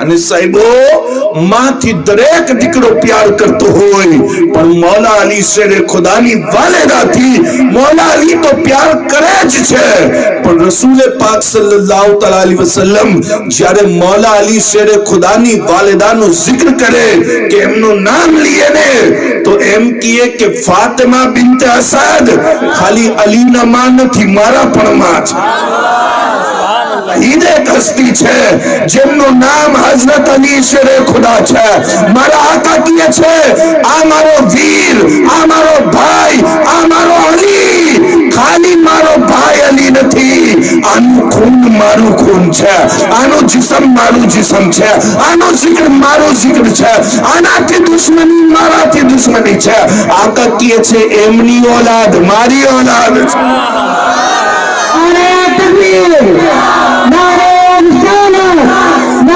અને સાહેબો, માંથી દરેક દીકરો પ્યાર કરતો હોય, પણ મોલા અલી શેરે ખુદાની વાલેદાથી મોલા અલી તો પ્યાર કરે જ છે. પણ રસૂલે પાક સલ્લલ્લાહુ તઆલા અલૈહિ વસલ્લમ જ્યારે મોલા અલી શેરે ખુદાની વાલેદાનો જિક્ર કરે કે એમનું નામ લીએ ને, તો એમ કહીએ કે ફાતિમા બિનત અસાદ, ખાલી અલીના માં નથી, મારા પણ માં છે કસ્તી છે જેમનું નામ હઝરત અલી શેરે ખુદા છે મારા આકા કહે છે આ મારો વીર આ મારો ભાઈ આ મારો અલી ખાલી મારો ભાઈ અલી નથી આનું ખૂન મારું ખૂન છે આનું જીસમ મારું જીસમ છે આનું જિક્ર મારું જિક્ર છે આનાથી દુશ્મની મારાથી દુશ્મની છે આકા કહે છે એમની ઓલાદ મારી ઓલાદ છે